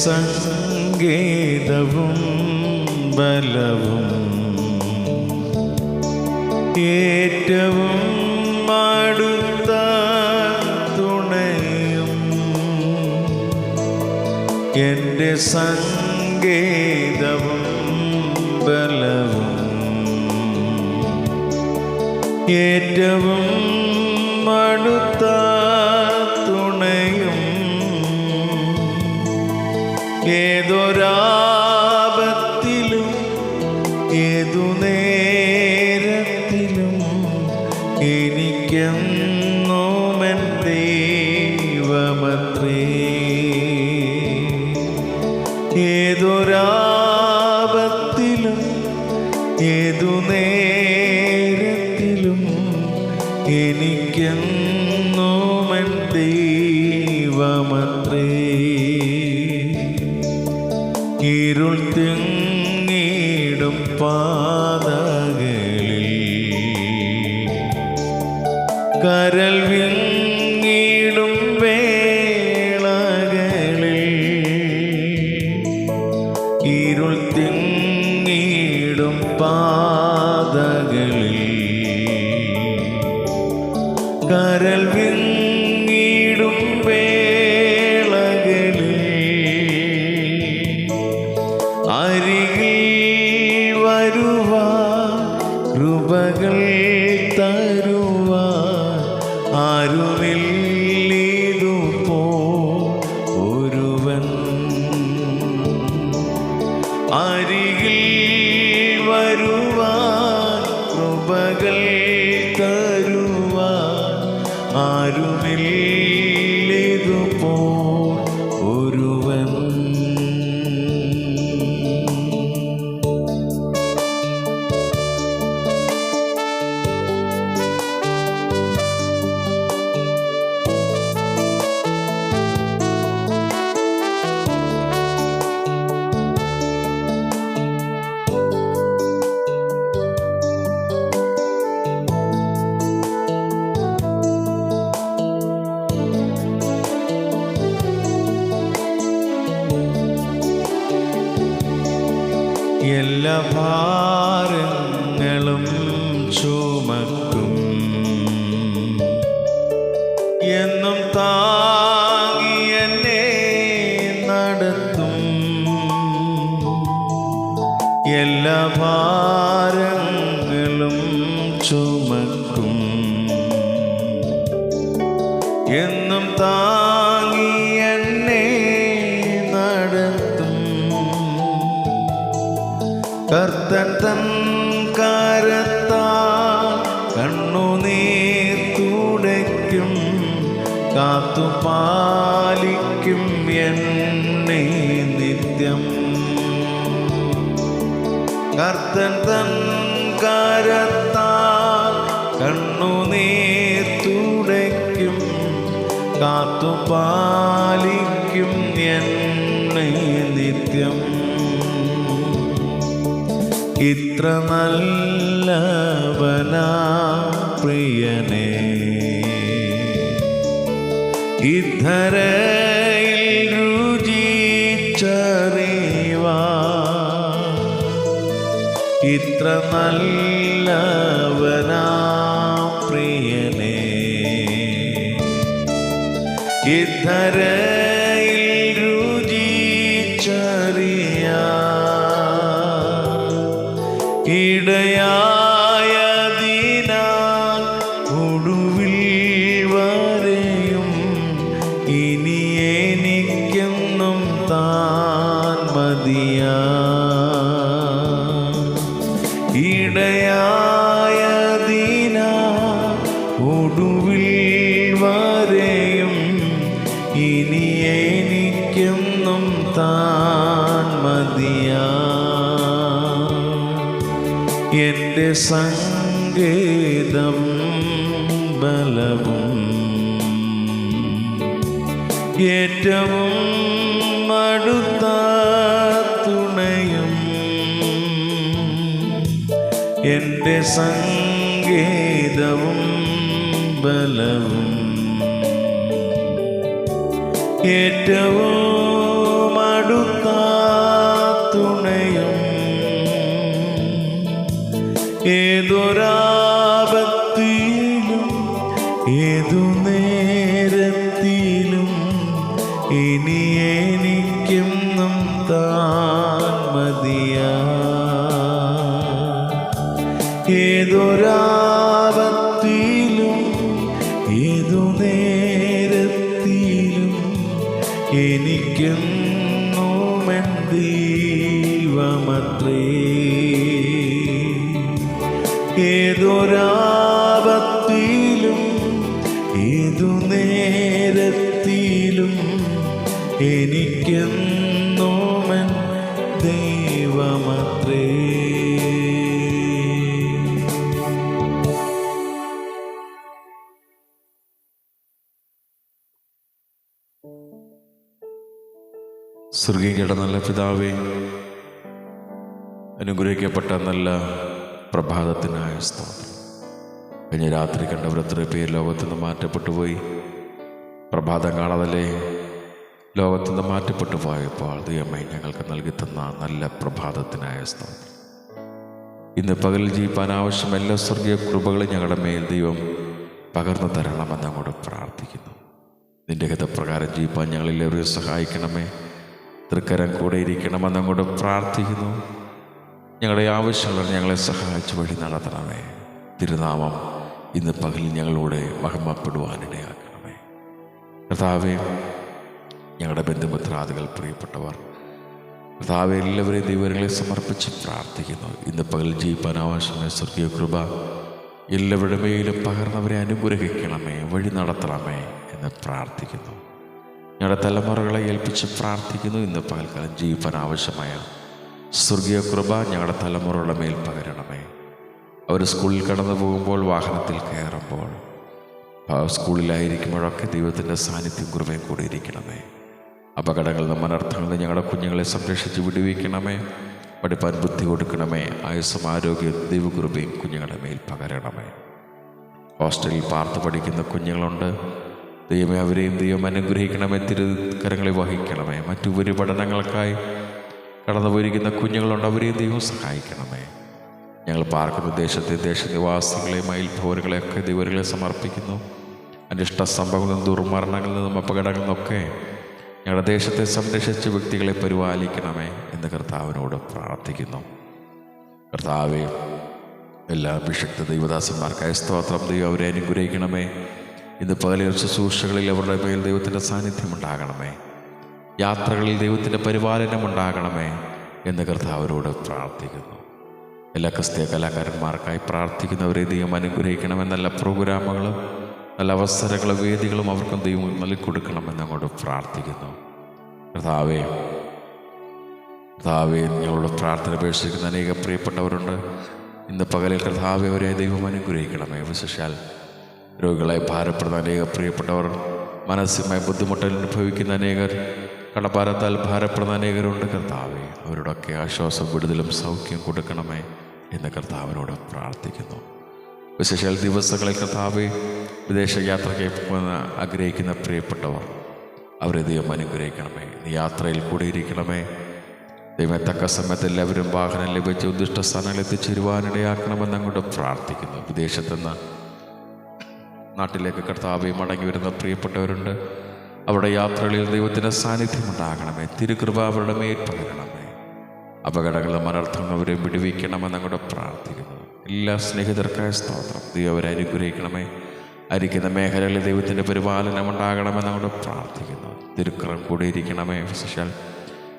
സംഗീതവും ബലവും ഏറ്റവും അടുത്ത തുണയും എന്റെ സംഗീതവും ബലവും ഏറ്റവും അടുത്ത ഏതൊരാപത്തിലും ഏതു നേരത്തിലും എനിക്കെന്നോമൻ ദൈവമത്രേ. ഇരുൾ തിങ്ങിടും പാതകളിൽ കരൽ വിങ്ങിടും വേളകളിൽ. അരികിൽ വരുവാ കൃപകൾ തരുവാ. ആരുമില്ലിതു പോ ഒരുവൻ. അരികിൽ എല്ലാ ഭാരങ്ങളും ചുമക്കും. എന്നും താങ്ങി എന്നെ നടത്തും. എല്ലാ ഭാരങ്ങളും ചുമക്കും. എന്നും താങ്ങി തൻ കരത്താ കണ്ണുനീർ തുടയ്ക്കും കാത്തുപാലിക്കും എന്നെ നിത്യം. കർത്തൻ തൻ കരത്താ കണ്ണുനീർ തുടയ്ക്കും കാത്തുപാലിക്കും എന്നെ നിത്യം. ഇത്ര നല്ലവനാ പ്രിയനേ. ഇദ്ധരയിൽ രുചിച്ചറിവാ. ഇത്ര നല്ലവനാ പ്രിയനേ. ഇദ്ധരയിൽ എന്റെ സംഗീതം ബലവും ഏറ്റവും മടുത്ത തുണയും എന്റെ സംഗീതവും ബലവും ഏറ്റവും ഇനി എനിക്കെന്നും താൻ മതിയാ. ഏതൊരാപത്തിലും ഏതു നേരത്തിലും എനിക്കെന്നുമെൻ ദൈവമത്രേ. ഏതൊരാപത്തിലും ഏതു നേരത്തിലും ദൈവമത്രേ. സ്വർഗീയയുടെ നല്ല പിതാവേ അനുഗ്രഹിക്കപ്പെട്ട നല്ല പ്രഭാതത്തിനായ സ്തോത്രം. കഴിഞ്ഞ രാത്രി കണ്ടവർ എത്ര പേര് ലോകത്തുനിന്ന് മാറ്റപ്പെട്ടു പോയി. പ്രഭാതം കാണാതല്ലേ? ലോകത്തു നിന്ന് മാറ്റപ്പെട്ടു പോയപ്പോൾ ദൈവമേ ഞങ്ങൾക്ക് നൽകി തന്ന നല്ല പ്രഭാതത്തിനായ സ്തോത്രം. ഇന്ന് പകൽ ജീവിപ്പാൻ ആവശ്യം എല്ലാ സ്വർഗീയ കൃപകളും ഞങ്ങളുടെ മേൽ ദൈവം പകർന്നു തരണമെന്ന് അങ്ങോട്ട് പ്രാർത്ഥിക്കുന്നു. നിന്റെ ഹിതപ്രകാരം ജീവിപ്പാൻ ഞങ്ങളെല്ലാവരെയും സഹായിക്കണമേ. തൃക്കരം കൂടെ ഇരിക്കണമെന്ന് അങ്ങോട്ട് പ്രാർത്ഥിക്കുന്നു. ഞങ്ങളുടെ ആവശ്യങ്ങൾ ഞങ്ങളെ സഹായിച്ച് വഴി നടത്തണമേ. തിരുനാമം ഇന്ന് പകൽ ഞങ്ങളോട് മഹിമപ്പെടുവാനിടയാക്കണമേ കർത്താവേ ഞങ്ങളുടെ ബന്ധുമിത്രാദികൾ പ്രിയപ്പെട്ടവർ. കർത്താവ് എല്ലാവരെയും ദൈവങ്ങളെ സമർപ്പിച്ച് പ്രാർത്ഥിക്കുന്നു. ഇന്ന് പകൽ ജീവിപ്പാൻ സ്വർഗീയ കൃപ എല്ലാവരുടെ മേലും പകർന്നവരെ അനുഗ്രഹിക്കണമേ വഴി നടത്തണമേ എന്ന് പ്രാർത്ഥിക്കുന്നു. ഞങ്ങളുടെ തലമുറകളെ ഏൽപ്പിച്ച് പ്രാർത്ഥിക്കുന്നു. ഇന്ന് പകൽക്കാലം ജീവിപ്പാൻ ആവശ്യമായ സ്വർഗീയ കൃപ ഞങ്ങളുടെ തലമുറകളുടെ മേൽ പകരണമേ. അവർ സ്കൂളിൽ കടന്നു പോകുമ്പോൾ വാഹനത്തിൽ കയറുമ്പോൾ സ്കൂളിലായിരിക്കുമ്പോഴൊക്കെ ദൈവത്തിന്റെ സാന്നിധ്യം കൃപയും കൂടി ഇരിക്കണമേ. അപകടങ്ങളിൽ നിന്നും അനർത്ഥങ്ങളിൽ ഞങ്ങളുടെ കുഞ്ഞുങ്ങളെ സംരക്ഷിച്ച് വിടുവിക്കണമേ. പഠിപ്പാൻ ബുദ്ധി കൊടുക്കണമേ. ആയുസ്സും ആരോഗ്യവും ദൈവകൃപയും കുഞ്ഞുങ്ങളുടെ മേൽ പകരണമേ. ഹോസ്റ്റലിൽ പാർത്ത് പഠിക്കുന്ന കുഞ്ഞുങ്ങളുണ്ട്. ദൈവമേ അവരെയും ദൈവം അനുഗ്രഹിക്കണമേ. തിരുക്കരങ്ങളെ വഹിക്കണമേ. മറ്റു ഉപരിപഠനങ്ങൾക്കായി കടന്നു പോയിരിക്കുന്ന കുഞ്ഞുങ്ങളുണ്ട്. അവരെയും ദൈവം സഹായിക്കണമേ. ഞങ്ങൾ പാർക്കുന്ന ദേശത്തെ ദേശനിവാസികളെ മയിൽഭവനുകളെയൊക്കെ ദൈവങ്ങളെ സമർപ്പിക്കുന്നു. അനിഷ്ട സംഭവങ്ങളിൽ നിന്നും ദുർമരണങ്ങളിൽ നിന്നും അപകടങ്ങളിൽ നിന്നൊക്കെ ഞങ്ങളുടെ ദേശത്തെ സംരക്ഷിച്ച വ്യക്തികളെ പരിപാലിക്കണമേ എന്ന് കർത്താവിനോട് പ്രാർത്ഥിക്കുന്നു. കർത്താവെ എല്ലാ വിശക്ത ദൈവദാസന്മാർക്കായ സ്തോത്രം ദൈവം അവരെ അനുഗ്രഹിക്കണമേ. ഇന്ന് പകലെ ശുശ്രൂഷകളിൽ അവരുടെ മേൽ ദൈവത്തിന്റെ സാന്നിധ്യം ഉണ്ടാകണമേ. യാത്രകളിൽ ദൈവത്തിന്റെ പരിപാലനം ഉണ്ടാകണമേ എന്ന് കർത്താവിനോട് പ്രാർത്ഥിക്കുന്നു. എല്ലാ ക്രിസ്തീയ കലാകാരന്മാർക്കായി പ്രാർത്ഥിക്കുന്നവരെ ദൈവം അനുഗ്രഹിക്കണമെന്ന് നല്ല പ്രോഗ്രാമുകളും നല്ല അവസരങ്ങളും വേദികളും അവർക്കും ദൈവം നൽകി കൊടുക്കണമെന്ന് അങ്ങോട്ട് പ്രാർത്ഥിക്കുന്നു. കർത്താവേ കർത്താവേ ഞങ്ങളോട് പ്രാർത്ഥന അപേക്ഷിക്കുന്ന അനേക പ്രിയപ്പെട്ടവരുണ്ട്. ഇന്ന് പകലിൽ കർത്താവെ അവരെ ദൈവം അനുഗ്രഹിക്കണമേ. വിശേഷാൽ രോഗികളായി ഭാരപ്പെടുന്ന അനേക പ്രിയപ്പെട്ടവർ മാനസികമായി ബുദ്ധിമുട്ടൽ അനുഭവിക്കുന്ന അനേകർ കടഭാരത്താൽ ഭാരപ്പെടുന്ന അനേകരുണ്ട്. കർത്താവെ അവരോടൊക്കെ ആശ്വാസം വിടുതലും സൗഖ്യം കൊടുക്കണമേ എന്ന് കർത്താവിനോട് പ്രാർത്ഥിക്കുന്നു. വിശേഷാൽ ദിവസങ്ങളിൽ കർത്താവ് വിദേശ യാത്രയ്ക്ക് ആഗ്രഹിക്കുന്ന പ്രിയപ്പെട്ടവർ അവരെ ദൈവം അനുഗ്രഹിക്കണമേ. നീ യാത്രയിൽ കൂടെ ഇരിക്കണമേ ദൈവം തക്ക സമയത്ത് എല്ലാവരും വാഹനം ലഭിച്ച് ഉദ്ദിഷ്ട സ്ഥാനങ്ങളിൽ എത്തിച്ചേരുവാനിടയാക്കണമെന്ന് അങ്ങോട്ട് പ്രാർത്ഥിക്കുന്നു. വിദേശത്തുനിന്ന് നാട്ടിലേക്ക് കർത്താവെ മടങ്ങി വരുന്ന പ്രിയപ്പെട്ടവരുണ്ട്. അവരുടെ യാത്രകളിൽ ദൈവത്തിന്റെ സാന്നിധ്യം ഉണ്ടാകണമേ തിരുകൃപ അവരുടെ മേൽ പകരണമേ. അപകടങ്ങളും അനർത്ഥങ്ങളും അവരെ വിടുവിക്കണമെന്ന് അങ്ങോട്ട് പ്രാർത്ഥിക്കുന്നു. എല്ലാ സ്നേഹിതർക്കായ സ്തോത്രം. ദൈവം അവരെ അനുഗ്രഹിക്കണമേ. അരിക്കുന്ന മേഖലകളിൽ ദൈവത്തിന്റെ പരിപാലനം ഉണ്ടാകണമെന്ന് അവിടെ പ്രാർത്ഥിക്കുന്നു. തിരുക്കറം കൂടിയിരിക്കണമേ വിശേഷാൽ.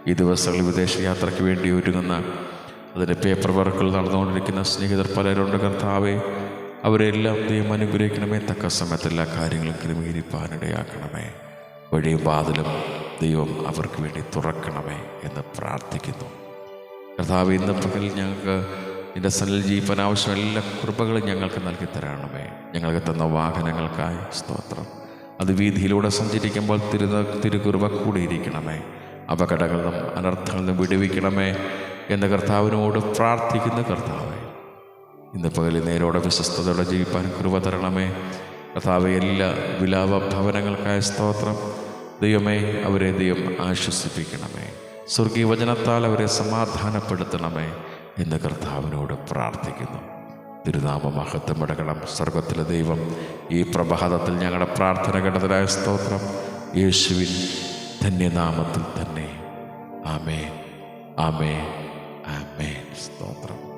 ഈ ദിവസങ്ങളിൽ വിദേശ യാത്രയ്ക്ക് വേണ്ടി ഒരുങ്ങുന്ന അതിന്റെ പേപ്പർ വർക്കുകൾ നടന്നുകൊണ്ടിരിക്കുന്ന സ്നേഹിതർ പലരുണ്ട്. കർത്താവേ അവരെല്ലാം ദൈവം അനുഗ്രഹിക്കണമേ. തക്ക സമയത്ത് എല്ലാ കാര്യങ്ങളും ക്രമീകരിപ്പാനിടയാക്കണമേ. വഴിയും വാതിലും ദൈവം അവർക്ക് വേണ്ടി തുറക്കണമേ എന്ന് പ്രാർത്ഥിക്കുന്നു. കർത്താവ് ഇന്ന് പകൽ ഞങ്ങൾക്ക് നിന്റെ സനിൽ ജീവൻ ആവശ്യം എല്ലാ കൃപകളും ഞങ്ങൾക്ക് നൽകി തരണമേ. ഞങ്ങൾക്ക് തന്ന വാഹനങ്ങൾക്കായി സ്തോത്രം. അത് വീതിയിലൂടെ സഞ്ചരിക്കുമ്പോൾ തിരു തിരുകുറുവ കൂടിയിരിക്കണമേ. അപകടങ്ങളിൽ നിന്നും വിടുവിക്കണമേ എന്ന കർത്താവിനോട് പ്രാർത്ഥിക്കുന്ന കർത്താവേ. ഇന്ന് പകലിൽ നേരോടെ വിശ്വസ്തയോടെ ജീവിപ്പാൻ കൃപ തരണമേ. കർത്താവ് എല്ലാ വിലാപ ഭവനങ്ങൾക്കായ സ്തോത്രം. ദൈവമേ അവരെ ദൈവം ആശ്വസിപ്പിക്കണമേ. സ്വർഗീയ വചനത്താൽ അവരെ സമാധാനപ്പെടുത്തണമേ. എന്ന് കർത്താവിനോട് പ്രാർത്ഥിക്കുന്നു. തിരുനാമ മഹത്വം അടക്കണം സ്വർഗത്തിലെ ദൈവം ഈ പ്രഭാതത്തിൽ ഞങ്ങളുടെ പ്രാർത്ഥന കേട്ടതിനായ സ്തോത്രം. യേശുവിൻ ധന്യനാമത്തിൽ തന്നെ. ആമേ ആമേ ആമേ സ്തോത്രം.